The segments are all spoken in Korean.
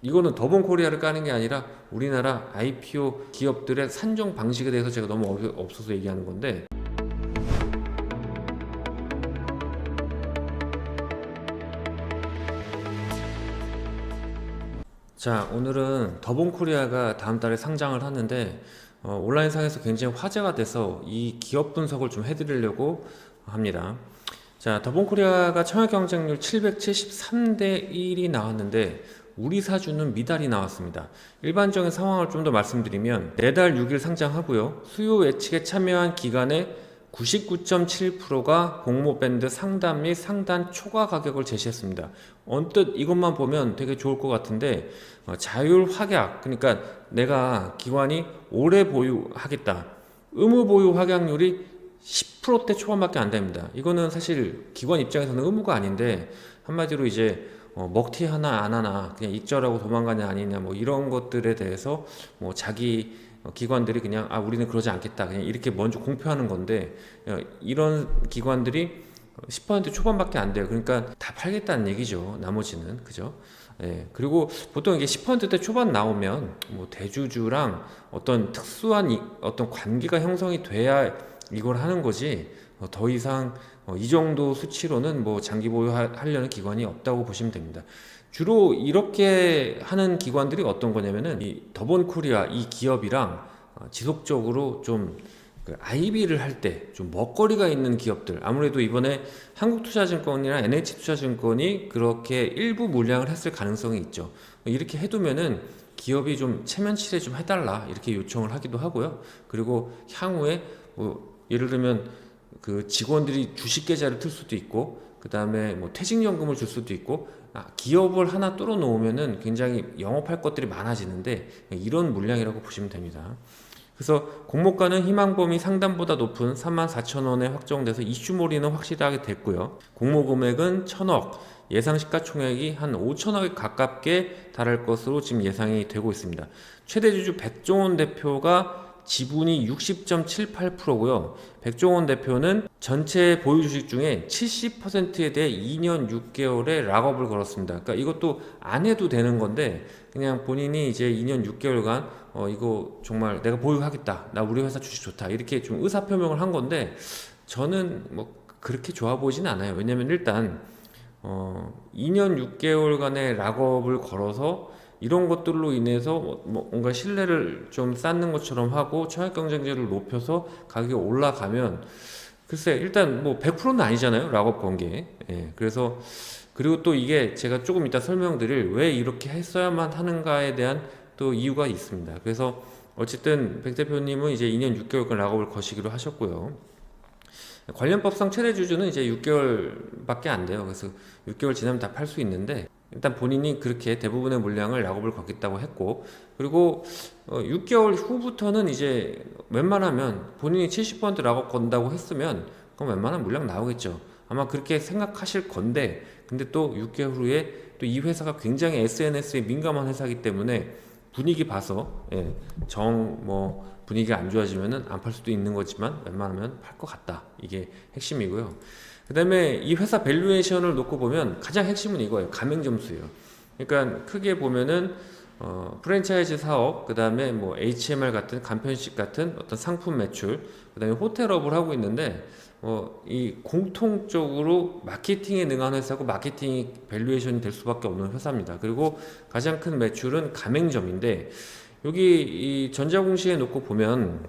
이거는 더본 코리아를 까는 게 아니라 우리나라 IPO 기업들의 산정 방식에 대해서 제가 너무 업- 없어서 얘기하는 건데 자 오늘은 더본 코리아가 다음 달에 상장을 하는데 어, 온라인상에서 굉장히 화제가 돼서 이 기업 분석을 좀 해드리려고 합니다. 자, 더본 코리아가 청약 경쟁률 773대 1이 나왔는데 우리 사주는 미달이 나왔습니다. 일반적인 상황을 좀 더 말씀드리면 내달 6일 상장하고요. 수요 예측에 참여한 기간에 99.7%가 공모 밴드 상단 및 상단 초과 가격을 제시했습니다. 언뜻 이것만 보면 되게 좋을 것 같은데 어, 자율 확약 그러니까 내가 기관이 오래 보유하겠다. 의무 보유 확약률이 10%대 초반밖에 안 됩니다. 이거는 사실 기관 입장에서는 의무가 아닌데 한마디로 이제 어, 먹튀 하나 안 하나 그냥 익절하고 도망가냐 아니냐 뭐 이런 것들에 대해서 뭐 자기 어, 기관들이 그냥 아 우리는 그러지 않겠다 그냥 이렇게 먼저 공표하는 건데 어, 이런 기관들이 10% 초반밖에 안 돼요. 그러니까 다 팔겠다는 얘기죠. 나머지는 그죠? 예. 그리고 보통 이게 10%대 초반 나오면 뭐 대주주랑 어떤 특수한 이- 어떤 관계가 형성이 돼야 이걸 하는 거지 어, 더 이상 어, 이 정도 수치로는 뭐 장기 보유하려는 기관이 없다고 보시면 됩니다. 주로 이렇게 하는 기관들이 어떤 거냐면은 이 더본 코리아 이 기업이랑 어, 지속적으로 좀 그 IB를 할 때 좀 먹거리가 있는 기업들 아무래도 이번에 한국투자증권이나 NH투자증권이 그렇게 일부 물량을 했을 가능성이 있죠. 이렇게 해두면은 기업이 좀 체면 칠해 좀 해달라 이렇게 요청을 하기도 하고요. 그리고 향후에 뭐 예를 들면 그 직원들이 주식 계좌를 틀 수도 있고 그 다음에 뭐 퇴직연금을 줄 수도 있고 아, 기업을 하나 뚫어 놓으면은 굉장히 영업할 것들이 많아지는데 이런 물량이라고 보시면 됩니다. 그래서 공모가는 희망 범위 상단보다 높은 34,000원에 확정돼서 이슈몰이는 확실하게 됐고요. 공모 금액은 1,000억, 예상 시가총액이 한 5천억에 가깝게 달할 것으로 지금 예상이 되고 있습니다. 최대 주주 백종원 대표가 지분이 60.78%고요. 백종원 대표는 전체 보유 주식 중에 70%에 대해 2년 6개월의 락업을 걸었습니다. 그러니까 이것도 안 해도 되는 건데 그냥 본인이 이제 2년 6개월간 어 이거 정말 내가 보유하겠다. 나 우리 회사 주식 좋다. 이렇게 좀 의사 표명을 한 건데 저는 뭐 그렇게 좋아 보이진 않아요. 왜냐면 일단 어 2년 6개월간의 락업을 걸어서 이런 것들로 인해서 뭐- 뭐 뭔가 신뢰를 좀 쌓는 것처럼 하고 청약 경쟁률을 높여서 가격이 올라가면 글쎄 일단 뭐 100%는 아니잖아요 락업 관계 예 그래서 그리고 또 이게 제가 조금 이따 설명드릴 왜 이렇게 했어야만 하는가에 대한 또 이유가 있습니다. 그래서 어쨌든 백 대표님은 이제 2년 6개월간 락업을 거시기로 하셨고요. 관련법상 최대 주주는 이제 6개월밖에 안 돼요. 그래서 6개월 지나면 다 팔 수 있는데 일단 본인이 그렇게 대부분의 물량을 락업을 걷겠다고 했고 그리고 어, 6개월 후부터는 이제 웬만하면 본인이 70% 락업 건다고 했으면 그럼 웬만한 물량 나오겠죠. 아마 그렇게 생각하실 건데 근데 또 6개월 후에 또 이 회사가 굉장히 SNS에 민감한 회사이기 때문에 분위기 봐서 예, 정뭐 분위기가 안 좋아지면은 안 팔 수도 있는 거지만 웬만하면 팔 것 같다 이게 핵심이고요. 그 다음에 이 회사 밸류에이션을 놓고 보면 가장 핵심은 이거예요. 가맹 점수예요. 그러니까 크게 보면은 어, 프랜차이즈 사업, 그 다음에 뭐 HMR 같은 간편식 같은 어떤 상품 매출, 그 다음에 호텔업을 하고 있는데 어, 이 공통적으로 마케팅에 능한 회사고 마케팅이 밸류에이션이 될 수밖에 없는 회사입니다. 그리고 가장 큰 매출은 가맹점인데 여기 이 전자공시에 놓고 보면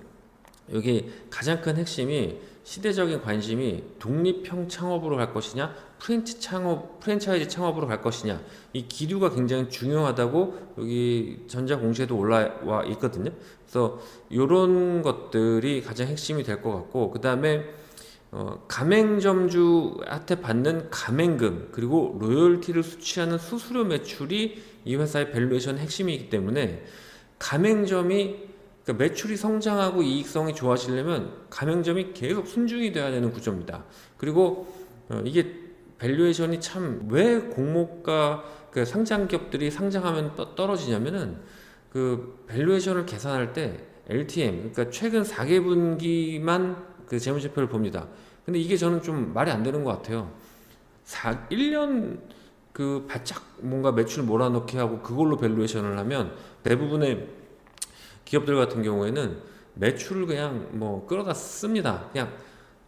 여기 가장 큰 핵심이 시대적인 관심이 독립형 창업으로 갈 것이냐 프랜치 창업 프랜차이즈 창업으로 갈 것이냐 이 기류가 굉장히 중요하다고 여기 전자공시에도 올라와 있거든요. 그래서 이런 것들이 가장 핵심이 될 것 같고 그 다음에 어, 가맹점주한테 받는 가맹금 그리고 로열티를 수취하는 수수료 매출이 이 회사의 밸류에이션 핵심이기 때문에 가맹점이 그러니까 매출이 성장하고 이익성이 좋아지려면 가맹점이 계속 순중이 돼야 되는 구조입니다. 그리고 어, 이게 밸류에이션이 참 왜 공모가 그 상장 기업들이 상장하면 떠- 떨어지냐면은 그 밸류에이션을 계산할 때 LTM 그러니까 최근 4개분기만 그 재무제표를 봅니다. 근데 이게 저는 좀 말이 안 되는 것 같아요. 4, 1년 그 바짝 뭔가 매출 몰아넣기 하고 그걸로 밸류에이션을 하면 대부분의 기업들 같은 경우에는 매출을 그냥 뭐 끌어다 씁니다. 그냥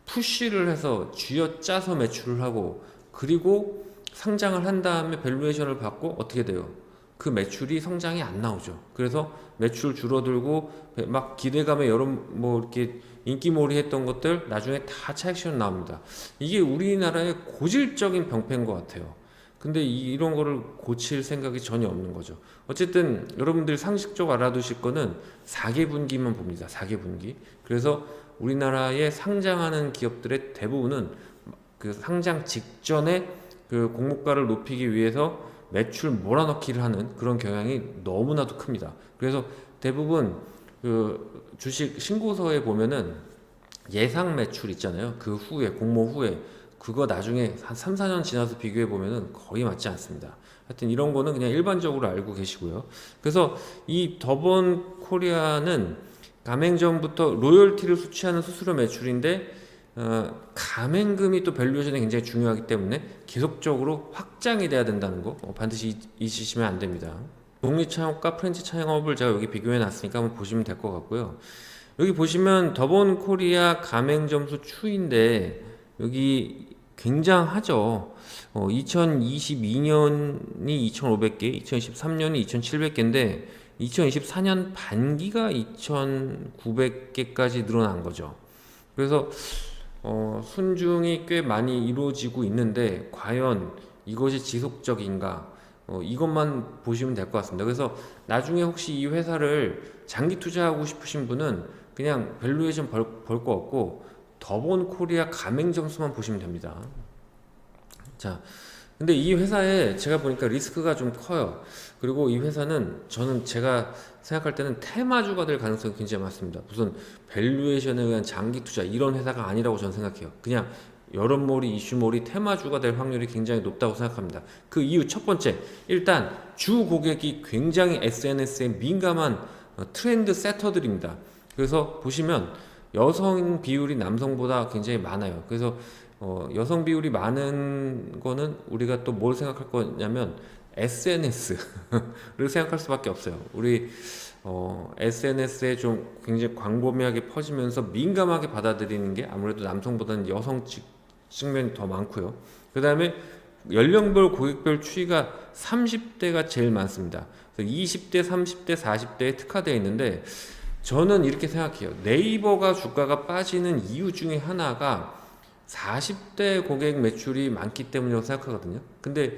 푸시를 해서 쥐어짜서 매출을 하고 그리고 상장을 한 다음에 밸류에이션을 받고 어떻게 돼요? 그 매출이 성장이 안 나오죠. 그래서 매출 줄어들고 막 기대감에 여러 뭐 이렇게 인기몰이 했던 것들 나중에 다 차익실현 나옵니다. 이게 우리나라의 고질적인 병폐인 것 같아요. 근데 이- 이런 거를 고칠 생각이 전혀 없는 거죠. 어쨌든 여러분들 상식적으로 알아두실 거는 4개 분기만 봅니다. 4개 분기. 그래서 우리나라에 상장하는 기업들의 대부분은 그 상장 직전에 그 공모가를 높이기 위해서 매출 몰아넣기를 하는 그런 경향이 너무나도 큽니다. 그래서 대부분 그 주식 신고서에 보면은 예상 매출 있잖아요. 그 후에 공모 후에 그거 나중에 한 3, 4년 지나서 비교해 보면은 거의 맞지 않습니다. 하여튼 이런 거는 그냥 일반적으로 알고 계시고요. 그래서 이 더본 코리아는 가맹점부터 로열티를 수취하는 수수료 매출인데 어, 가맹금이 또 밸류에이션이 굉장히 중요하기 때문에 계속적으로 확장이 돼야 된다는 거 어, 반드시 잊- 잊으시면 안 됩니다. 독립 창업과 프랜치 창업을 제가 여기 비교해 놨으니까 한번 보시면 될 것 같고요. 여기 보시면 더본 코리아 가맹점수 추인데 여기 굉장하죠. 어, 2022년이 2,500개, 2023년이 2,700개인데 2024년 반기가 2,900개까지 늘어난 거죠. 그래서 어, 순중이 꽤 많이 이루어지고 있는데 과연 이것이 지속적인가? 어, 이것만 보시면 될 것 같습니다. 그래서 나중에 혹시 이 회사를 장기 투자하고 싶으신 분은 그냥 밸류에이션 벌 거 없고 더본 코리아 가맹 점수만 보시면 됩니다. 자, 근데 이 회사에 제가 보니까 리스크가 좀 커요. 그리고 이 회사는 저는 제가 생각할 때는 테마주가 될 가능성이 굉장히 많습니다. 무슨 밸류에이션에 의한 장기 투자 이런 회사가 아니라고 저는 생각해요. 그냥 여론몰이 이슈몰이 테마주가 될 확률이 굉장히 높다고 생각합니다. 그 이유 첫 번째, 일단 주 고객이 굉장히 SNS에 민감한 어, 트렌드 세터들입니다. 그래서 보시면 여성 비율이 남성보다 굉장히 많아요. 그래서 어, 여성 비율이 많은 거는 우리가 또 뭘 생각할 거냐면 SNS를 생각할 수밖에 없어요. 우리 어, SNS에 좀 굉장히 광범위하게 퍼지면서 민감하게 받아들이는 게 아무래도 남성보다는 여성 측, 측면이 더 많고요. 그 다음에 연령별 고객별 추이가 30대가 제일 많습니다. 그래서 20대, 30대, 40대에 특화되어 있는데 저는 이렇게 생각해요. 네이버가 주가가 빠지는 이유 중에 하나가 40대 고객 매출이 많기 때문이라고 생각하거든요. 근데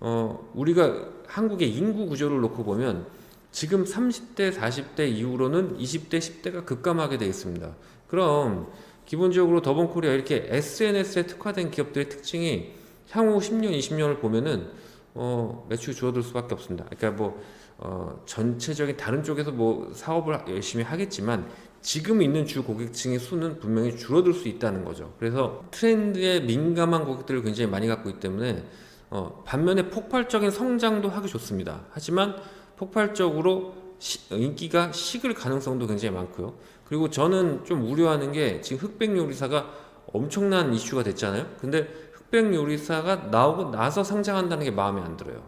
어, 우리가 한국의 인구 구조를 놓고 보면 지금 30대, 40대 이후로는 20대, 10대가 급감하게 되어 있습니다. 그럼 기본적으로 더본 코리아 이렇게 SNS에 특화된 기업들의 특징이 향후 10년, 20년을 보면은 어, 매출이 줄어들 수밖에 없습니다. 그러니까 뭐 어, 전체적인 다른 쪽에서 뭐 사업을 열심히 하겠지만 지금 있는 주 고객층의 수는 분명히 줄어들 수 있다는 거죠. 그래서 트렌드에 민감한 고객들을 굉장히 많이 갖고 있기 때문에 어, 반면에 폭발적인 성장도 하기 좋습니다. 하지만 폭발적으로 시- 인기가 식을 가능성도 굉장히 많고요. 그리고 저는 좀 우려하는 게 지금 흑백 요리사가 엄청난 이슈가 됐잖아요. 근데 흑백 요리사가 나오고 나서 상장한다는 게 마음에 안 들어요.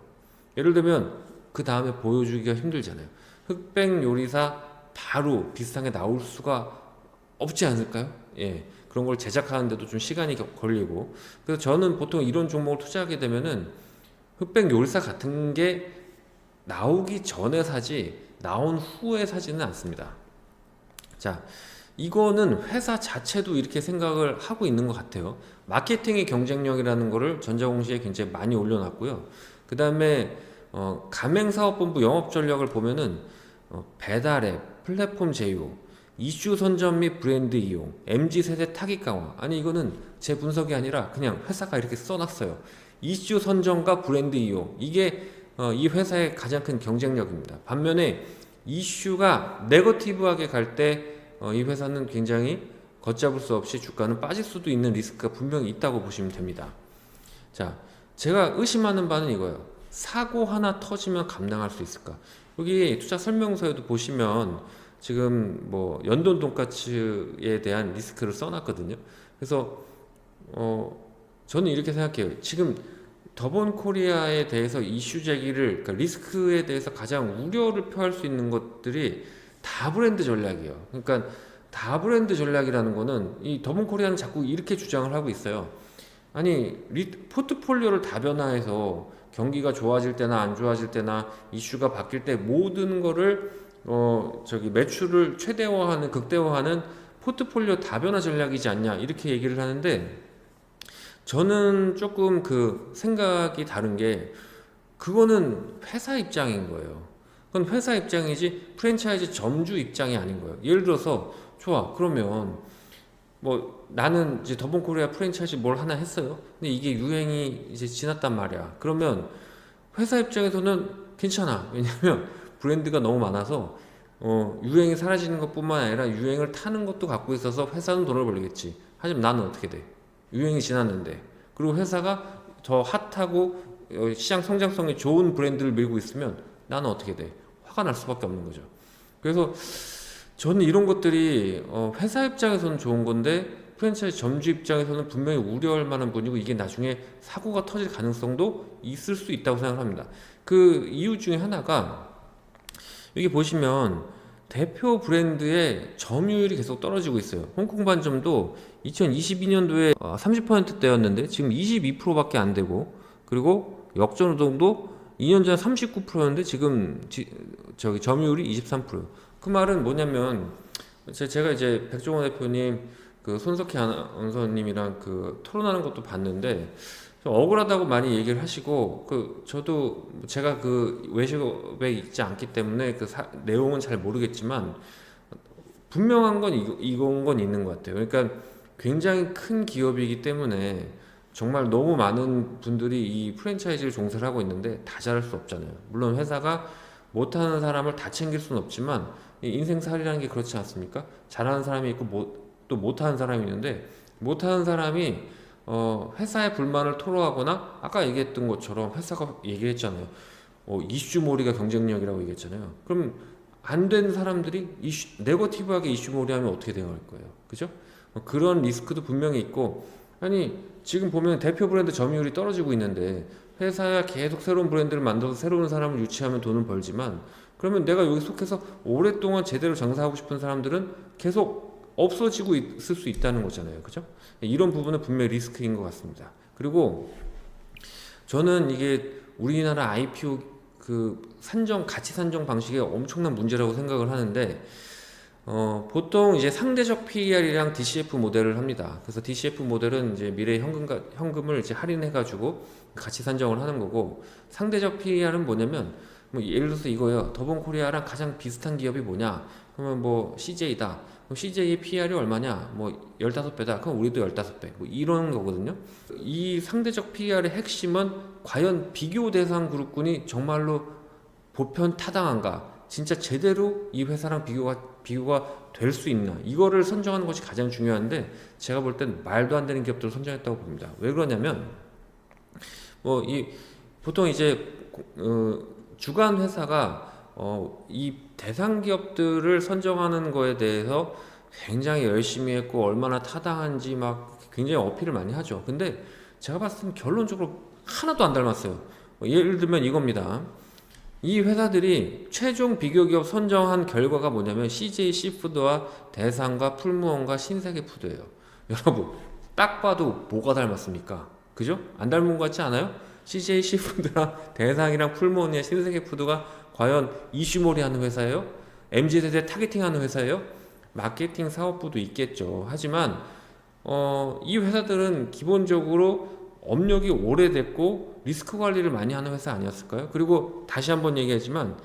예를 들면 그 다음에 보여주기가 힘들잖아요. 흑백 요리사 바로 비슷한 게 나올 수가 없지 않을까요? 예. 그런 걸 제작하는데도 좀 시간이 겨- 걸리고. 그래서 저는 보통 이런 종목을 투자하게 되면은 흑백 요리사 같은 게 나오기 전에 사지 나온 후에 사지는 않습니다. 자, 이거는 회사 자체도 이렇게 생각을 하고 있는 것 같아요. 마케팅의 경쟁력이라는 거를 전자공시에 굉장히 많이 올려놨고요. 그 다음에 어, 가맹사업본부 영업 전략을 보면은 어, 배달앱, 플랫폼 제휴, 이슈 선점 및 브랜드 이용, MZ 세대 타깃 강화. 아니 이거는 제 분석이 아니라 그냥 회사가 이렇게 써놨어요. 이슈 선점과 브랜드 이용 이게 어, 이 회사의 가장 큰 경쟁력입니다. 반면에 이슈가 네거티브하게 갈 때이 회사는 굉장히 걷잡을 수 없이 주가는 빠질 수도 있는 리스크가 분명히 있다고 보시면 됩니다. 자, 제가 의심하는 바는 이거예요. 사고 하나 터지면 감당할 수 있을까? 여기 투자 설명서에도 보시면 지금 뭐 연돈 돈가츠에 대한 리스크를 써놨거든요. 그래서 어 저는 이렇게 생각해요. 지금 더본 코리아에 대해서 이슈 제기를 그러니까 리스크에 대해서 가장 우려를 표할 수 있는 것들이 다 브랜드 전략이에요. 그러니까 다 브랜드 전략이라는 거는 이 더본 코리아는 자꾸 이렇게 주장을 하고 있어요. 아니 리, 포트폴리오를 다변화해서 경기가 좋아질 때나 안 좋아질 때나 이슈가 바뀔 때 모든 거를 어 저기 매출을 최대화하는 극대화하는 포트폴리오 다변화 전략이지 않냐 이렇게 얘기를 하는데 저는 조금 그 생각이 다른 게 그거는 회사 입장인 거예요. 그건 회사 입장이지 프랜차이즈 점주 입장이 아닌 거예요. 예를 들어서 좋아 그러면 뭐 나는 이제 더본 코리아 프랜차이즈 뭘 하나 했어요. 근데 이게 유행이 이제 지났단 말이야. 그러면 회사 입장에서는 괜찮아. 왜냐면 브랜드가 너무 많아서 어, 유행이 사라지는 것뿐만 아니라 유행을 타는 것도 갖고 있어서 회사는 돈을 벌겠지. 하지만 나는 어떻게 돼? 유행이 지났는데 그리고 회사가 더 핫하고 어, 시장 성장성이 좋은 브랜드를 밀고 있으면 나는 어떻게 돼? 화가 날 수밖에 없는 거죠. 그래서 저는 이런 것들이 어, 회사 입장에서는 좋은 건데 프랜차이즈 점주 입장에서는 분명히 우려할 만한 분이고 이게 나중에 사고가 터질 가능성도 있을 수 있다고 생각합니다. 그 이유 중에 하나가 여기 보시면 대표 브랜드의 점유율이 계속 떨어지고 있어요. 홍콩 반점도 2022년도에 30%대였는데 지금 22%밖에 안 되고 그리고 역전 우동도 2년 전에 39%였는데 지금 지- 저기 점유율이 23%예요. 그 말은 뭐냐면 제- 제가 이제 백종원 대표님 그 손석희 아나운서님이랑 그 토론하는 것도 봤는데 좀 억울하다고 많이 얘기를 하시고 그 저도 제가 그 외식업에 있지 않기 때문에 그 사- 내용은 잘 모르겠지만 분명한 건 이거, 이건 건 있는 것 같아요. 그러니까 굉장히 큰 기업이기 때문에 정말 너무 많은 분들이 이 프랜차이즈를 종사를 하고 있는데 다 잘할 수 없잖아요. 물론 회사가 못하는 사람을 다 챙길 수는 없지만 이 인생살이라는 게 그렇지 않습니까? 잘하는 사람이 있고 못, 또 못하는 사람이 있는데 못하는 사람이 어, 회사의 불만을 토로하거나 아까 얘기했던 것처럼 회사가 얘기했잖아요. 어, 이슈몰이가 경쟁력이라고 얘기했잖아요. 그럼 안 된 사람들이 이슈, 네거티브하게 이슈몰이하면 어떻게 대응할 거예요? 그죠? 어, 그런 리스크도 분명히 있고 아니 지금 보면 대표 브랜드 점유율이 떨어지고 있는데 회사야 계속 새로운 브랜드를 만들어서 새로운 사람을 유치하면 돈을 벌지만 그러면 내가 여기 속해서 오랫동안 제대로 장사하고 싶은 사람들은 계속 없어지고 있을 수 있다는 거잖아요. 그죠? 이런 부분은 분명히 리스크인 것 같습니다. 그리고 저는 이게 우리나라 IPO 그 산정 가치 산정 방식에 엄청난 문제라고 생각을 하는데 어, 보통 이제 상대적 PER이랑 DCF 모델을 합니다. 그래서 DCF 모델은 이제 미래 현금 현금을 이제 할인해 가지고 가치 산정을 하는 거고 상대적 PER은 뭐냐면 뭐 예를 들어서 이거예요. 더본 코리아랑 가장 비슷한 기업이 뭐냐? 그러면 뭐 CJ다. CJ의 PR이 얼마냐? 뭐 15배다. 그럼 우리도 15배. 뭐 이런 거거든요. 이 상대적 PR의 핵심은 과연 비교 대상 그룹군이 정말로 보편 타당한가? 진짜 제대로 이 회사랑 비교가 비교가 될 수 있나? 이거를 선정하는 것이 가장 중요한데 제가 볼 땐 말도 안 되는 기업들을 선정했다고 봅니다. 왜 그러냐면 뭐 이 보통 이제 어, 주간 회사가 어, 이 대상 기업들을 선정하는 거에 대해서 굉장히 열심히 했고 얼마나 타당한지 막 굉장히 어필을 많이 하죠. 근데 제가 봤을 때 결론적으로 하나도 안 닮았어요. 뭐 예를 들면 이겁니다. 이 회사들이 최종 비교 기업 선정한 결과가 뭐냐면 CJ 시푸드와 대상과 풀무원과 신세계 푸드예요. 여러분 딱 봐도 뭐가 닮았습니까? 그죠? 안 닮은 것 같지 않아요? CJ 시푸드랑 대상이랑 풀무원이랑 신세계 푸드가 과연 이슈몰이 하는 회사예요? MZ세대 타겟팅하는 회사예요? 마케팅 사업부도 있겠죠. 하지만 어, 이 회사들은 기본적으로 업력이 오래됐고 리스크 관리를 많이 하는 회사 아니었을까요? 그리고 다시 한번 얘기하지만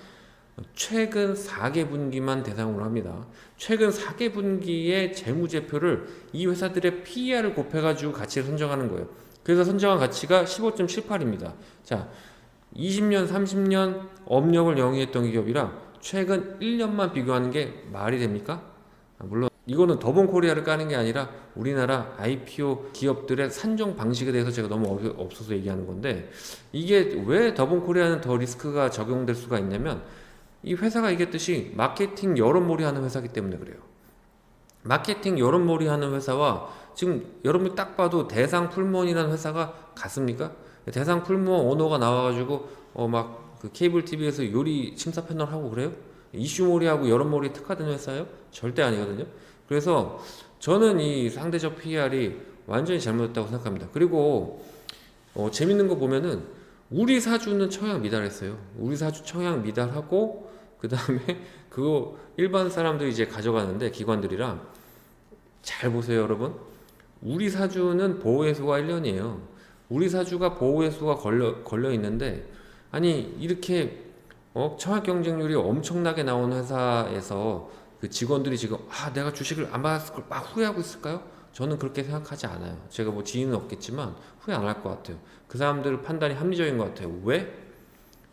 최근 4개 분기만 대상으로 합니다. 최근 4개 분기의 재무제표를 이 회사들의 PER을 곱해가지고 가치를 선정하는 거예요. 그래서 선정한 가치가 15.78입니다. 자, 20년, 30년 업력을 영위했던 기업이랑 최근 1년만 비교하는 게 말이 됩니까? 아, 물론 이거는 더본 코리아를 까는 게 아니라 우리나라 IPO 기업들의 산정 방식에 대해서 제가 너무 업- 없어서 얘기하는 건데 이게 왜 더본 코리아는 더 리스크가 적용될 수가 있냐면 이 회사가 얘기했듯이 마케팅 여론몰이 하는 회사기 때문에 그래요. 마케팅 여론몰이 하는 회사와 지금 여러분이 딱 봐도 대상 풀몬이라는 회사가 같습니까? 대상 풀무원 오너가 나와가지고 어 막 그 케이블 TV에서 요리 심사 패널 하고 그래요? 이슈몰이하고 여론몰이 특화된 회사예요? 절대 아니거든요. 그래서 저는 이 상대적 PR이 완전히 잘못됐다고 생각합니다. 그리고 어, 재밌는 거 보면은 우리 사주는 청약 미달했어요. 우리 사주 청약 미달하고 그 다음에 그거 일반 사람들이 이제 가져가는데 기관들이랑 잘 보세요, 여러분. 우리 사주는 보호해수가 1년이에요. 우리 사주가 보호해수가 걸려 걸려 있는데 아니 이렇게 어, 청약 경쟁률이 엄청나게 나온 회사에서 그 직원들이 지금 아 내가 주식을 안 받았을 걸 막 후회하고 있을까요? 저는 그렇게 생각하지 않아요. 제가 뭐 지인은 없겠지만 후회 안 할 것 같아요. 그 사람들 판단이 합리적인 것 같아요. 왜?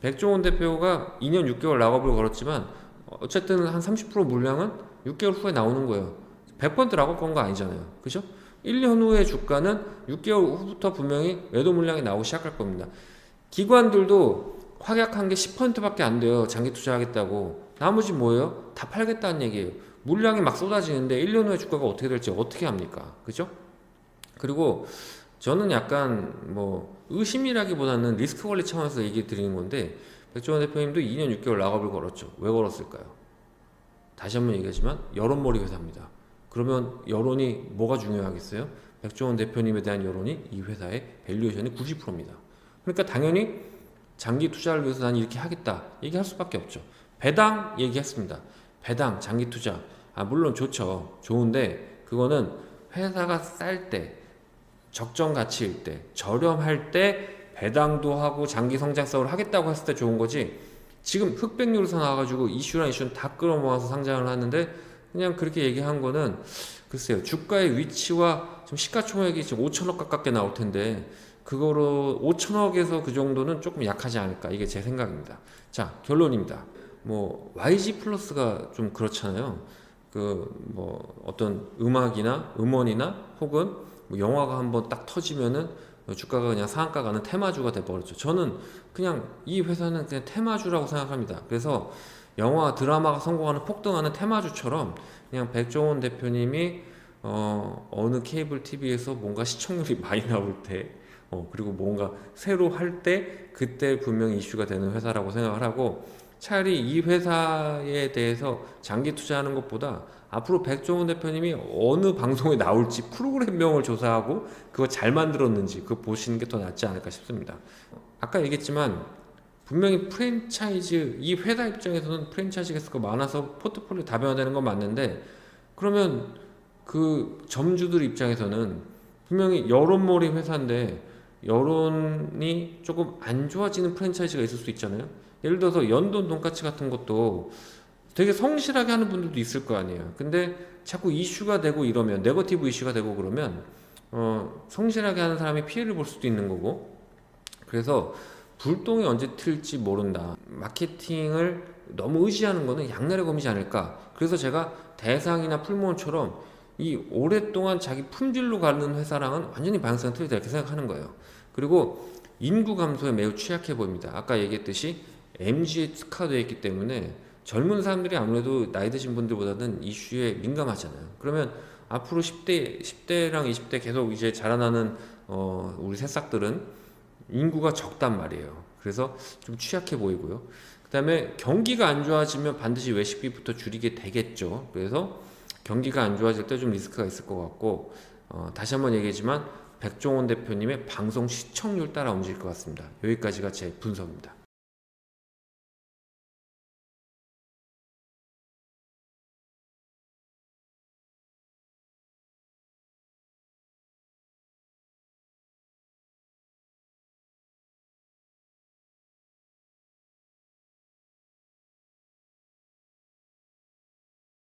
백종원 대표가 2년 6개월 락업을 걸었지만 어쨌든 한 30% 물량은 6개월 후에 나오는 거예요. 100번 락업 건거 아니잖아요. 그죠? 1년 후의 주가는 6개월 후부터 분명히 매도 물량이 나오기 시작할 겁니다. 기관들도 확약한 게 10%밖에 안 돼요. 장기 투자하겠다고. 나머지 뭐예요? 다 팔겠다는 얘기예요. 물량이 막 쏟아지는데 1년 후에 주가가 어떻게 될지 어떻게 합니까? 그죠? 그리고 저는 약간 뭐 의심이라기보다는 리스크 관리 차원에서 얘기 드리는 건데 백종원 대표님도 2년 6개월 락업을 걸었죠. 왜 걸었을까요? 다시 한번 얘기하지만 여론몰이 회사입니다. 그러면 여론이 뭐가 중요하겠어요? 백종원 대표님에 대한 여론이 이 회사의 밸류에이션이 90%입니다. 그러니까 당연히 장기 투자를 위해서 난 이렇게 하겠다 얘기할 수밖에 없죠. 배당 얘기했습니다. 배당 장기 투자 아 물론 좋죠. 좋은데 그거는 회사가 쌀 때 적정 가치일 때 저렴할 때 배당도 하고 장기 성장성을 하겠다고 했을 때 좋은 거지. 지금 흑백요리사 나와가지고 이슈랑 이슈는 다 끌어모아서 상장을 하는데 그냥 그렇게 얘기한 거는 글쎄요 주가의 위치와 좀 시가총액이 지금 5천억 가깝게 나올 텐데 그거로 5천억에서 그 정도는 조금 약하지 않을까 이게 제 생각입니다. 자 결론입니다. 뭐 YG 플러스가 좀 그렇잖아요. 그 뭐 어떤 음악이나 음원이나 혹은 뭐 영화가 한번 딱 터지면은 주가가 그냥 상한가 가는 테마주가 돼버렸죠. 저는 그냥 이 회사는 그냥 테마주라고 생각합니다. 그래서 영화 드라마가 성공하는 폭등하는 테마주처럼 그냥 백종원 대표님이 어 어느 케이블 TV에서 뭔가 시청률이 많이 나올 때 어, 그리고 뭔가 새로 할 때 그때 분명히 이슈가 되는 회사라고 생각을 하고 차라리 이 회사에 대해서 장기 투자하는 것보다 앞으로 백종원 대표님이 어느 방송에 나올지 프로그램명을 조사하고 그거 잘 만들었는지 그거 보시는 게 더 낫지 않을까 싶습니다. 아까 얘기했지만 분명히 프랜차이즈 이 회사 입장에서는 프랜차이즈 개수가 많아서 포트폴리오 다변화되는 건 맞는데 그러면 그 점주들 입장에서는 분명히 여론몰이 회사인데 여론이 조금 안 좋아지는 프랜차이즈가 있을 수 있잖아요. 예를 들어서 연돈 돈까치 같은 것도 되게 성실하게 하는 분들도 있을 거 아니에요. 근데 자꾸 이슈가 되고 이러면 네거티브 이슈가 되고 그러면 어, 성실하게 하는 사람이 피해를 볼 수도 있는 거고 그래서 불똥이 언제 튈지 모른다. 마케팅을 너무 의지하는 거는 양날의 검이지 않을까. 그래서 제가 대상이나 풀무원처럼 이 오랫동안 자기 품질로 가는 회사랑은 완전히 방향성이 틀리다 이렇게 생각하는 거예요. 그리고 인구 감소에 매우 취약해 보입니다. 아까 얘기했듯이 MG에 특화되어 있기 때문에 젊은 사람들이 아무래도 나이 드신 분들보다는 이슈에 민감하잖아요. 그러면 앞으로 10대, 10대랑 20대 계속 이제 자라나는 어, 우리 새싹들은 인구가 적단 말이에요. 그래서 좀 취약해 보이고요. 그 다음에 경기가 안 좋아지면 반드시 외식비부터 줄이게 되겠죠. 그래서 경기가 안 좋아질 때 좀 리스크가 있을 것 같고 어, 다시 한번 얘기하지만 백종원 대표님의 방송 시청률 따라 움직일 것 같습니다. 여기까지가 제 분석입니다.